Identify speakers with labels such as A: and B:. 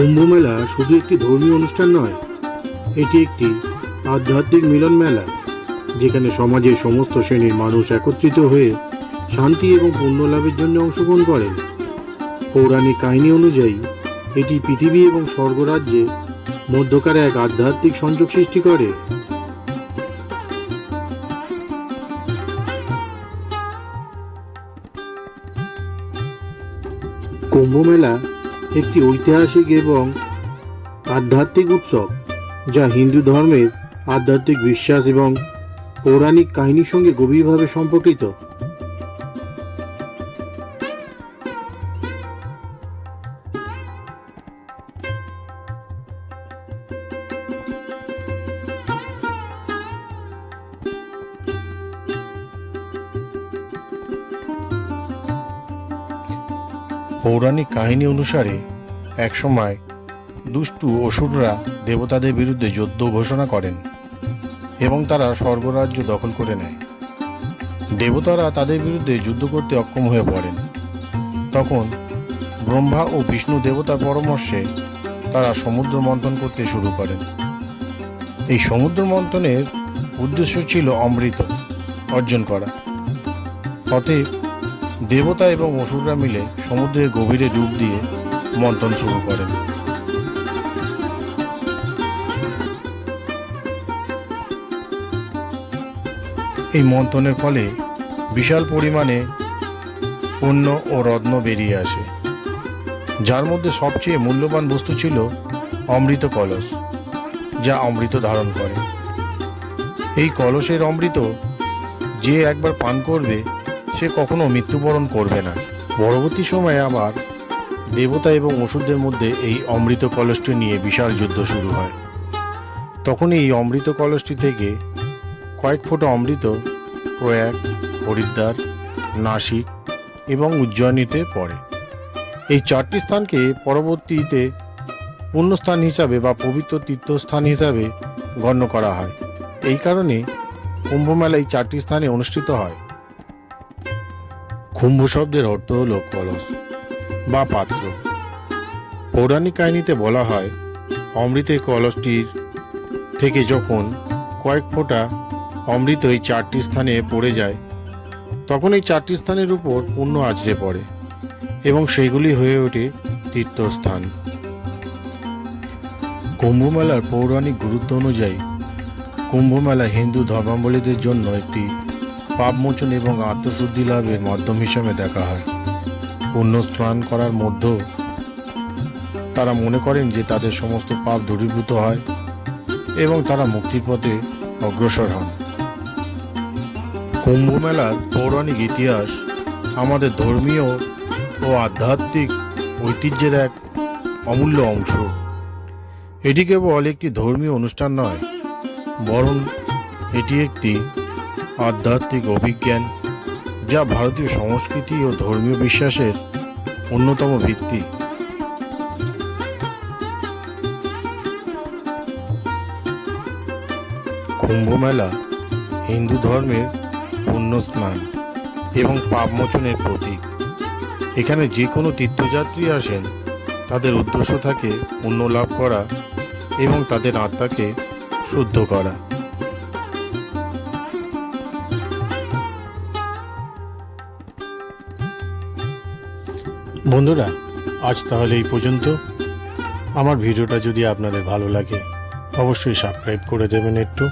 A: কুম্ভ মেলা শুধু একটি ধর্মীয় অনুষ্ঠান নয়, এটি একটি আধ্যাত্মিক মিলন মেলা যেখানে সমাজের সমস্ত শ্রেণির মানুষ একত্রিত হয়ে শান্তি এবং পুণ্য লাভের জন্য অংশগ্রহণ করেন। পৌরাণিক কাহিনী অনুযায়ী, এটি পৃথিবী এবং স্বর্গরাজ্যে মধ্যকার এক আধ্যাত্মিক সংযোগ সৃষ্টি করে। কুম্ভ মেলা একটি ঐতিহাসিক এবং আধ্যাত্মিক উৎসব, যা হিন্দু ধর্মের আধ্যাত্মিক বিশ্বাস এবং পৌরাণিক কাহিনীর সঙ্গে গভীরভাবে সম্পর্কিত। পৌরাণিক কাহিনী অনুসারে, একসময় দুষ্টু অসুররা দেবতাদের বিরুদ্ধে যুদ্ধ ঘোষণা করেন এবং তারা স্বর্গরাজ্য দখল করে নেয়। দেবতারা তাদের বিরুদ্ধে যুদ্ধ করতে অক্ষম হয়ে পড়েন। তখন ব্রহ্মা ও বিষ্ণু দেবতার পরামর্শে তারা সমুদ্র মন্থন করতে শুরু করেন। এই সমুদ্র মন্থনের উদ্দেশ্য ছিল অমৃত অর্জন করা। অতএব দেবতা এবং অসুররা মিলে সমুদ্রের গভীরে ডুব দিয়ে মন্থন শুরু করেন। এই মন্থনের ফলে বিশাল পরিমাণে পণ্য ও রত্ন বেরিয়ে আসে, যার মধ্যে সবচেয়ে মূল্যবান বস্তু ছিল অমৃত কলস, যা অমৃত ধারণ করে। এই কলসের অমৃত যে একবার পান করবে সে কখনো মৃত্যুবরণ করবে না। পরবর্তী সময়ে আবার দেবতা এবং অসুরদের মধ্যে এই অমৃত কলসটি নিয়ে বিশাল যুদ্ধ শুরু হয়। তখন এই অমৃত কলসটি থেকে কয়েক ফোঁটা অমৃত প্রয়াগ, হরিদ্বার, নাসিক এবং উজ্জয়িনীতে পড়ে। এই চারটি স্থানকে পরবর্তীতে পুণ্যস্থান হিসাবে বা পবিত্র তীর্থস্থান হিসাবে গণ্য করা হয়। এই কারণে কুম্ভমেলা এই চারটি স্থানে অনুষ্ঠিত হয়। কুম্ভ শব্দের অর্থ হল কলস বা পাত্র। পৌরাণিক কাহিনীতে বলা হয়, অমৃতের কলসটির থেকে যখন কয়েক ফোঁটা অমৃত এই চারটি স্থানে পড়ে যায়, তখন এই চারটি স্থানের উপর পুণ্য আছড়ে পড়ে এবং সেগুলি হয়ে ওঠে তীর্থস্থান। কুম্ভমেলার পৌরাণিক গুরুত্ব অনুযায়ী কুম্ভমেলা হিন্দু ধর্মাবলীদের জন্য একটি পাপমোচন এবং আত্মশুদ্ধি লাভের মাধ্যম হিসেবে দেখা হয়। পুণ্য স্নান করার মধ্যেও তারা মনে করেন যে তাদের সমস্ত পাপ দূরীভূত হয় এবং তারা মুক্তির পথে অগ্রসর হন। কুম্ভ মেলার পৌরাণিক ইতিহাস আমাদের ধর্মীয় ও আধ্যাত্মিক ঐতিহ্যের এক অমূল্য অংশ। এটি কেবল একটি ধর্মীয় অনুষ্ঠান নয়, বরং এটি একটি আধ্যাত্মিক অভিজ্ঞান, যা ভারতীয় সংস্কৃতি ও ধর্মীয় বিশ্বাসের অন্যতম ভিত্তি। কুম্ভ মেলা হিন্দু ধর্মের পুণ্যস্নান এবং পাপমোচনের প্রতীক। এখানে যে কোনো তীর্থযাত্রী আসেন, তাদের উদ্দেশ্য থাকে পুণ্য লাভ করা এবং তাদের আত্মাকে শুদ্ধ করা। বন্ধুরা, আজ তাহলে এই পর্যন্ত। আমার ভিডিওটা যদি আপনাদের ভালো লাগে, অবশ্যই সাবস্ক্রাইব করে দেবেন একটু।